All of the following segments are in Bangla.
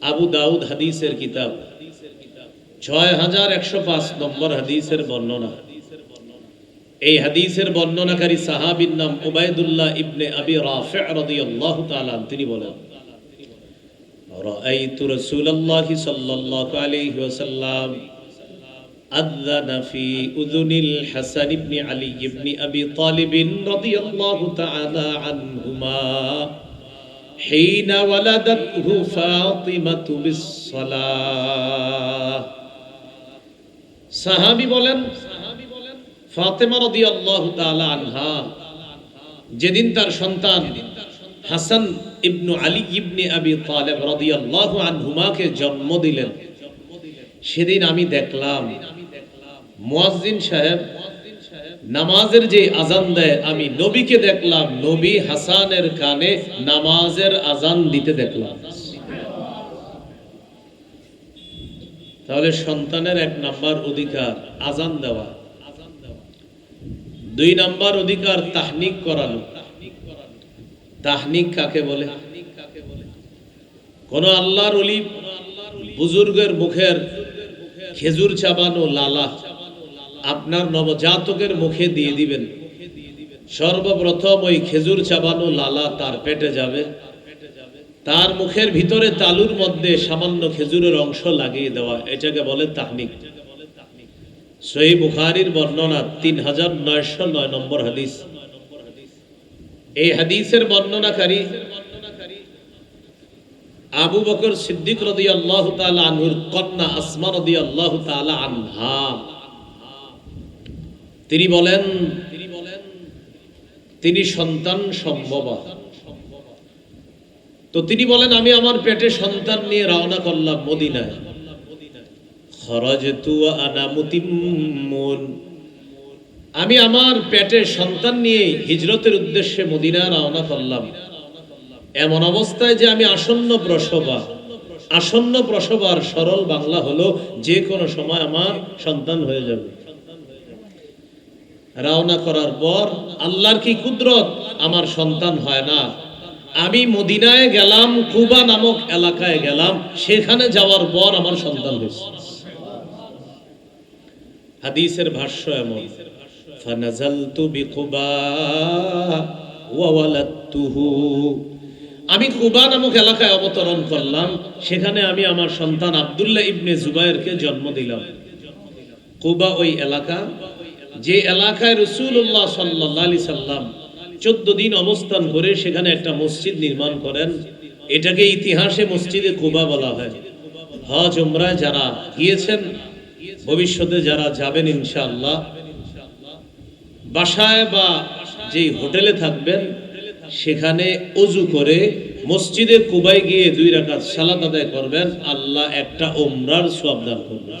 আবু দাউদ হাদিসের কিতাব। ছয় হাজার একশো পাঁচ নম্বর হাদিসের বর্ণনা। এই হাদিসের বর্ণনাকারী সাহাবির নাম উবায়দুল্লাহ ইবনে আবি রাফে রাদিয়াল্লাহু তাআলা তিনি বলেন, রাআইতু রাসূলুল্লাহি সাল্লাল্লাহু আলাইহি ওয়াসাল্লাম আযানা ফি উযুনিল হাসান ইবনে আলী ইবনে আবি তালিব রাদিয়াল্লাহু তাআলা আনহুমা। حين ولدته فاطمة بالصلاة সাহাবি বলেন ফাতেমা রাদিয়াল্লাহু তাআলা আনহা যেদিন তার সন্তান হাসান ইবনু আলী ইবনে আবি তালেব রাদিয়াল্লাহু আনহুমাকে জন্ম দিলেন সেদিন আমি দেখলাম মুয়াজ্জিন সাহেব নামাজের যে আজান দেয়, আমি নবীকে দেখলাম, নবী হাসানের কানে নামাজের আজান দিতে দেখলাম। তাহলে সন্তানের এক নাম্বার অধিকার, আজান দেওয়া। দুই নাম্বার অধিকার, তাহনিক করানো। তাহনিক কাকে বলে? কোন আল্লাহর অলি বুজুর্গের মুখের খেজুর চাবানো লালা। আপনার নবজাতকের মুখে দিয়ে দিবেন। সর্বপ্রথম ওই খেজুর চাবানো লালা তার পেটে যাবে। তার মুখের ভিতরে তালুর মধ্যে সামান্য খেজুরের অংশ লাগিয়ে দেওয়া, এটাকে বলে তাহনিক। সহি বুখারির বর্ণনা তিন হাজার নয়শো নয় নম্বর হাদিস। এই হাদিসের বর্ণনাকারী আবু বকর সিদ্দিক রদি আল্লাহ আনহুর কন্যা আসমা রদি আল্লাহ আনহা। তিনি বলেন তিনি বলেন তিনি সন্তান সম্ভবা। তো তিনি বলেন, আমি আমার পেটে সন্তান নিয়ে রওনা করলাম মদিনায়। আমি আমার পেটে সন্তান নিয়ে হিজরতের উদ্দেশ্যে মদিনা রওনা করলাম। এমন অবস্থায় যে আমি আসন্ন প্রসবা, আসন্ন প্রসবার সরল বাংলা হলো, যে কোনো সময় আমার সন্তান হয়ে যাবে। রওনা করার পর আল্লাহর কি কুদরত? আমার সন্তান হয় না। আমি মদিনায় গেলাম, কুবা নামক এলাকায় গেলাম, সেখানে যাওয়ার পর আমার সন্তান হয়েছে। হাদিসের ভাষ্য এমন, ফানাজালতু বিকুবা ওয়া ওয়ালাদতুহু। আমি কুবা নামক এলাকায় অবতরণ করলাম, সেখানে আমি আমার সন্তান আব্দুল্লাহ ইবনে জুবায়েরকে জন্ম দিলাম। কুবা ওই এলাকা যে এলাকায় রসুল্লাহ সাল্লাহ সাল্লাম চোদ্দ দিন অবস্থান করে সেখানে একটা মসজিদ নির্মাণ করেন, এটাকে ইতিহাসে মসজিদে কুবা বলা হয়। হজ উমরায় যারা গিয়েছেন, ভবিষ্যতে যারা যাবেন ইনশাআল্লাহ, বাসায় বা যেই হোটেলে থাকবেন, সেখানে অজু করে মসজিদে কুবাই গিয়ে দুই রাকাত সালাত আদায় করবেন, আল্লাহ একটা ওমরার সওয়াব দান করবেন।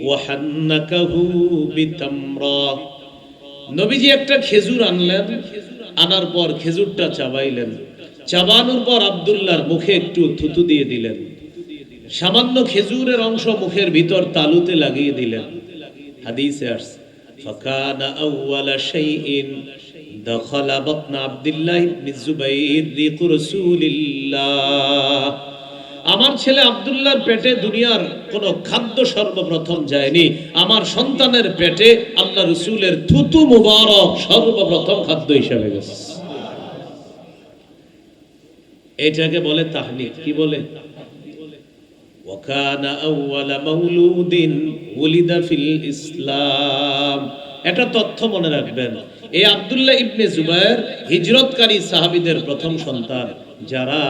وحنكه بتمرة নবীজি একটা খেজুর আনলেন আনার পর খেজুরটা চাবাইলেন চাবানোর পর আব্দুল্লাহর মুখে একটু থুতু দিয়ে দিলেন সামান্য খেজুরের অংশ মুখের ভিতর তালুতে লাগিয়ে দিলেন হাদিসে আসছে ফাকানা আউওয়ালা শাইইন দখলা বাতনা আব্দুল্লাহ ইবনে জুবাইর রিকু রাসূলিল্লাহ আমার ছেলে আবদুল্লার পেটে দুনিয়ার কোনো খাদ্য সর্বপ্রথম যায়নি। আমার সন্তানের পেটে আল্লাহ রসুলের থুতু মুবারক সর্বপ্রথম খাদ্য হিসাবে গেছে। এটাকে বলে তাহলে কি বলে? যারা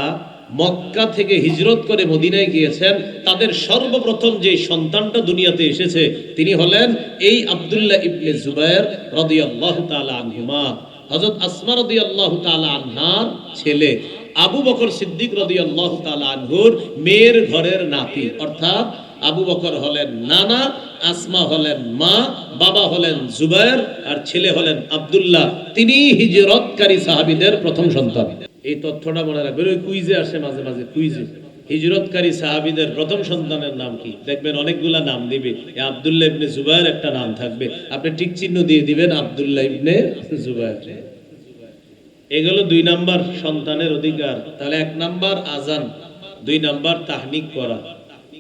মক্কা থেকে হিজরত করে মদিনায় গিয়েছেন, তাদের সর্বপ্রথম যে সন্তানটা দুনিয়াতে এসেছে, তিনি হলেন এই আব্দুল্লাহ ইবনে জুবায়ের রাদিয়াল্লাহু তাআলা আনহুমা। হযরত আসমা রাদিয়াল্লাহু তাআলা আনহার ছেলে, আবু বকর সিদ্দিক রাদিয়াল্লাহু তাআলা আনহুর মেয়ের ঘরের নাতি। অর্থাৎ আবু বকর হলেন নানা, আসমা হলেন মা, বাবা হলেন জুবায়ের আর ছেলে হলেন আব্দুল্লাহ। তিনি হিজরতকারী সাহাবীদের প্রথম সন্তান। এই তথ্যটা মনে রাখবেন। ওই কুইজে আসে মাঝে মাঝে, কুইজে। হিজরতকারী সাহাবিদের প্রথম সন্তানের নাম কি? দেখবেন অনেকগুলা নাম দিবে। আবদুল্লাহ ইবনে জুবায়ের একটা নাম থাকবে। আপনি টিক চিহ্ন দিয়ে দিবেন আবদুল্লাহ ইবনে জুবায়ের। এগুলো দুই নাম্বার সন্তানের অধিকার। তাহলে এক নাম্বার আজান দুই নাম্বার তাহনিক করা।